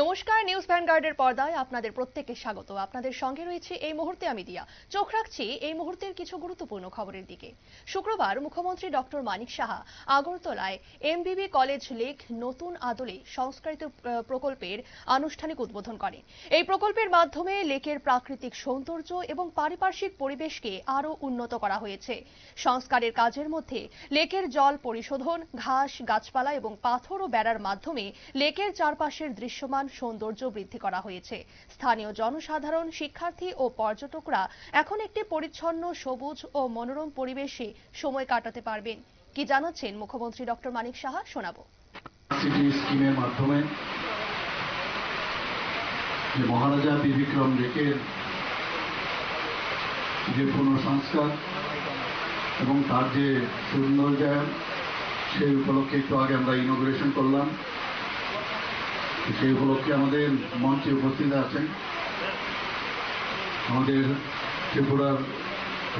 নমস্কার, নিউজ ভ্যানগার্ডের পর্দায় আপনাদের প্রত্যেককে স্বাগত। আপনাদের সঙ্গে রয়েছে এই মুহূর্তে আমি দিয়া। চোখ রাখছি এই মুহূর্তের কিছু গুরুত্বপূর্ণ খবরের দিকে। শুক্রবার মুখ্যমন্ত্রী ডক্টর মানিক সাহা আগরতলায় এমবিবি কলেজ লেক নতুন আদলে সংস্কারিত প্রকল্পের আনুষ্ঠানিক উদ্বোধন করেন এই প্রকল্পের মাধ্যমে লেকের প্রাকৃতিক সৌন্দর্য এবং পারিপার্শ্বিক পরিবেশকে আরও উন্নত করা হয়েছে। সংস্কারের কাজের মধ্যে লেকের জল পরিশোধন, ঘাস, গাছপালা এবং পাথর ও বেড়ার মাধ্যমে লেকের চারপাশের দৃশ্যমান সৌন্দর্য বৃদ্ধি করা হয়েছে। স্থানীয় জনসাধারণ, শিক্ষার্থী ও পর্যটকরা এখন একটি পরিচ্ছন্ন, সবুজ ও মনোরম পরিবেশে সময় কাটাতে পারবেন। কি জানাচ্ছেন মুখ্যমন্ত্রী ডক্টর মানিক সাহা? শোনাবো। যে মহারাজা বিবিক্রম লেকের যে পুনঃসংস্কার এবং তার যে সৌন্দর্যায়ন সেই উপলক্ষে একটু আগে আমরা ইনোগ্রেশন করলাম। সেই উপলক্ষে আমাদের মঞ্চে উপস্থিত আছেন আমাদের ত্রিপুরার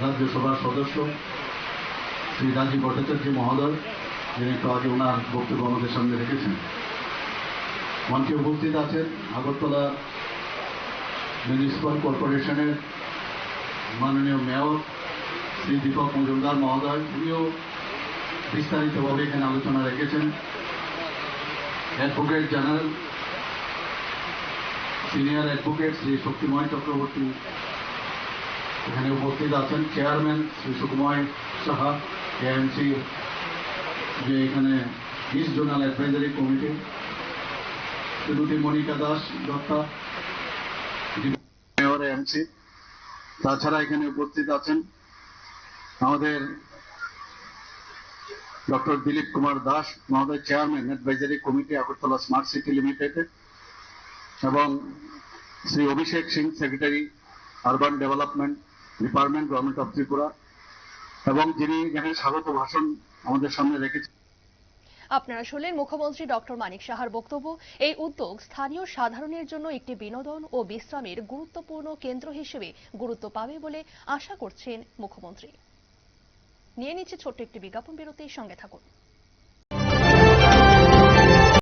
রাজ্যসভার সদস্য শ্রী রাজীব ভট্টাচার্য মহোদয়, যিনি একটু আগে ওনার বক্তব্য আমাদের সামনে রেখেছেন। মঞ্চে উপস্থিত আছেন আগরতলা মিউনিসিপ্যাল কর্পোরেশনের মাননীয় মেয়র শ্রী দীপক মজুমদার মহোদয় উনিও বিস্তারিতভাবে এখানে আলোচনা রেখেছেন। Advocate general senior advocate Shri Shaktimoy Chakraborty. এখানে উপস্থিত আছেন চেয়ারম্যান শ্রী সুকুময় সাহা এএমসি যে এখানে east zonal advisory committee Shrimati Monika Das Dutta mayor AMC তাছাড়া এখানে উপস্থিত আছেন আমাদের ডক্টর দিলীপ কুমার দাস, মহোদয় chairman, advisory committee, Agartala smart city লিমিটেডের এবং Shri Abhishek Singh secretary urban development department government of Tripura এবং যিনি এখানে স্বাগত ভাষণ আমাদের সামনে রেখেছেন। আপনারা শুনলেন মুখ্যমন্ত্রী ডক্টর মানিক সাহার বক্তব্য। এই উদ্যোগ স্থানীয় সাধারণের জন্য একটি বিনোদন ও বিশ্রামের গুরুত্বপূর্ণ কেন্দ্র হিসেবে গুরুত্ব পাবে বলে আশা করছেন মুখ্যমন্ত্রী। নিয়ে নিচ্ছে ছোট্ট একটি বিজ্ঞাপন বিরতির সঙ্গে থাকুন।